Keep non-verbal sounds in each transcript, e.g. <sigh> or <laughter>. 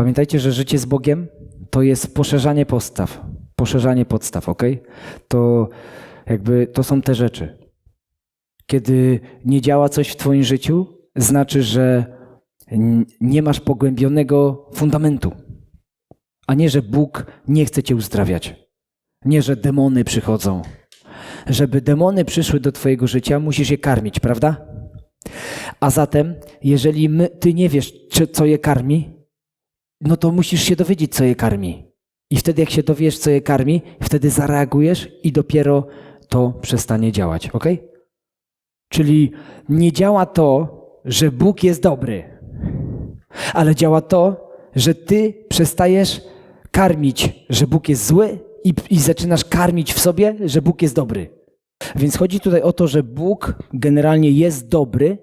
Pamiętajcie, że życie z Bogiem to jest poszerzanie postaw. Poszerzanie podstaw, ok? To jakby to są te rzeczy. Kiedy nie działa coś w Twoim życiu, znaczy, że nie masz pogłębionego fundamentu. A nie, że Bóg nie chce Cię uzdrawiać. Nie, że demony przychodzą. Żeby demony przyszły do Twojego życia, musisz je karmić, prawda? A zatem, jeżeli my, Ty nie wiesz, czy, co je karmi, no to musisz się dowiedzieć, co je karmi. I wtedy, jak się dowiesz, co je karmi, wtedy zareagujesz i dopiero to przestanie działać, ok? Czyli nie działa to, że Bóg jest dobry, ale działa to, że ty przestajesz karmić, że Bóg jest zły i, i zaczynasz karmić w sobie, że Bóg jest dobry. Więc chodzi tutaj o to, że Bóg generalnie jest dobry,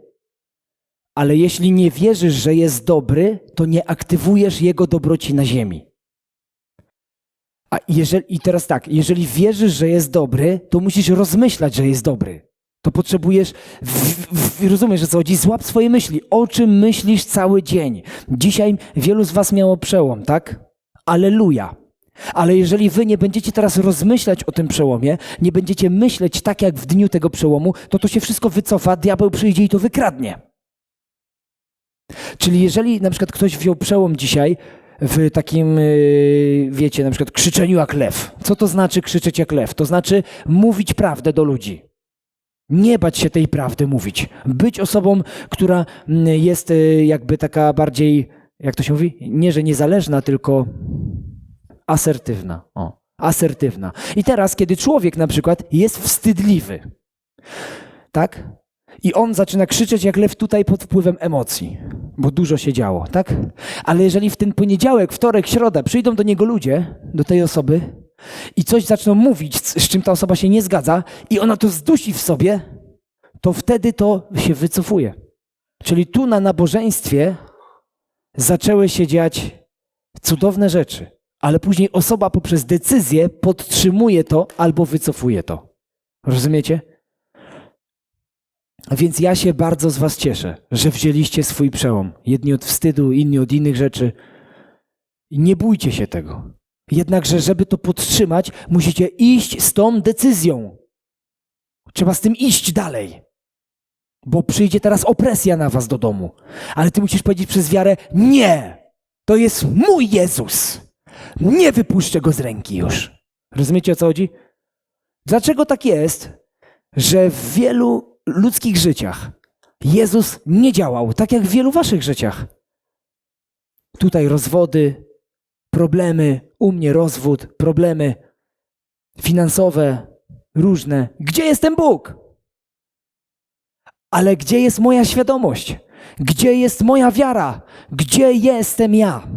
ale jeśli nie wierzysz, że jest dobry, to nie aktywujesz Jego dobroci na ziemi. A jeżeli, I teraz tak, jeżeli wierzysz, że jest dobry, to musisz rozmyślać, że jest dobry. To potrzebujesz, w, w, rozumiesz, że co chodzi? Złap swoje myśli. O czym myślisz cały dzień? Dzisiaj wielu z was miało przełom, tak? Aleluja. Ale jeżeli wy nie będziecie teraz rozmyślać o tym przełomie, nie będziecie myśleć tak jak w dniu tego przełomu, to to się wszystko wycofa, diabeł przyjdzie i to wykradnie. Czyli jeżeli na przykład ktoś wziął przełom dzisiaj w takim, yy, wiecie, na przykład krzyczeniu jak lew. Co to znaczy krzyczeć jak lew? To znaczy mówić prawdę do ludzi. Nie bać się tej prawdy mówić. Być osobą, która mm, jest y, jakby taka bardziej, jak to się mówi? Nie, że niezależna, tylko asertywna. O, asertywna. I teraz, kiedy człowiek na przykład jest wstydliwy, tak? I on zaczyna krzyczeć jak lew tutaj pod wpływem emocji, bo dużo się działo, tak? Ale jeżeli w ten poniedziałek, wtorek, środa przyjdą do niego ludzie, do tej osoby i coś zaczną mówić, z czym ta osoba się nie zgadza i ona to zdusi w sobie, to wtedy to się wycofuje. Czyli tu na nabożeństwie zaczęły się dziać cudowne rzeczy, ale później osoba poprzez decyzję podtrzymuje to albo wycofuje to. Rozumiecie? Więc ja się bardzo z Was cieszę, że wzięliście swój przełom. Jedni od wstydu, inni od innych rzeczy. Nie bójcie się tego. Jednakże, żeby to podtrzymać, musicie iść z tą decyzją. Trzeba z tym iść dalej. Bo przyjdzie teraz opresja na Was do domu. Ale Ty musisz powiedzieć przez wiarę: Nie! To jest mój Jezus! Nie wypuszczę go z ręki już. Rozumiecie o co chodzi? Dlaczego tak jest, że w wielu ludzkich życiach Jezus nie działał, tak jak w wielu waszych życiach? Tutaj rozwody, problemy, u mnie rozwód, problemy finansowe, różne. Gdzie jest ten Bóg? Ale gdzie jest moja świadomość? Gdzie jest moja wiara? Gdzie jestem ja?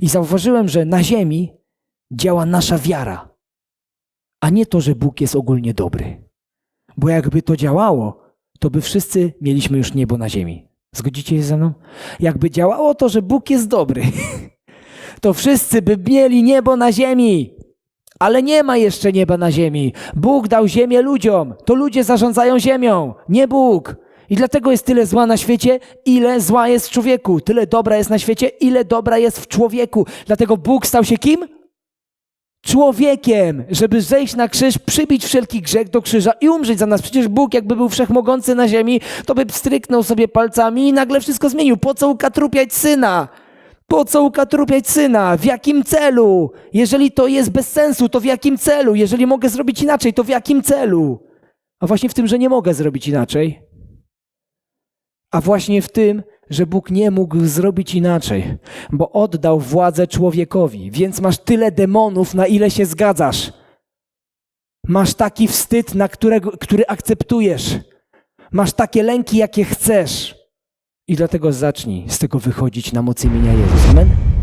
I zauważyłem, że na ziemi działa nasza wiara, a nie to, że Bóg jest ogólnie dobry. Bo jakby to działało, to by wszyscy mieliśmy już niebo na ziemi. Zgodzicie się ze mną? Jakby działało to, że Bóg jest dobry, <laughs> to wszyscy by mieli niebo na ziemi. Ale nie ma jeszcze nieba na ziemi. Bóg dał ziemię ludziom. To ludzie zarządzają ziemią, nie Bóg. I dlatego jest tyle zła na świecie, ile zła jest w człowieku. Tyle dobra jest na świecie, ile dobra jest w człowieku. Dlatego Bóg stał się kim? Człowiekiem, żeby zejść na krzyż, przybić wszelki grzech do krzyża i umrzeć za nas. Przecież Bóg, jakby był wszechmogący na ziemi, to by stryknął sobie palcami i nagle wszystko zmienił. Po co ukatrupiać syna? Po co ukatrupiać syna? W jakim celu? Jeżeli to jest bez sensu, to w jakim celu? Jeżeli mogę zrobić inaczej, to w jakim celu? A właśnie w tym, że nie mogę zrobić inaczej. A właśnie w tym, że Bóg nie mógł zrobić inaczej, bo oddał władzę człowiekowi, więc masz tyle demonów, na ile się zgadzasz. Masz taki wstyd, na którego, który akceptujesz. Masz takie lęki, jakie chcesz. I dlatego zacznij z tego wychodzić na mocy imienia Jezus. Amen?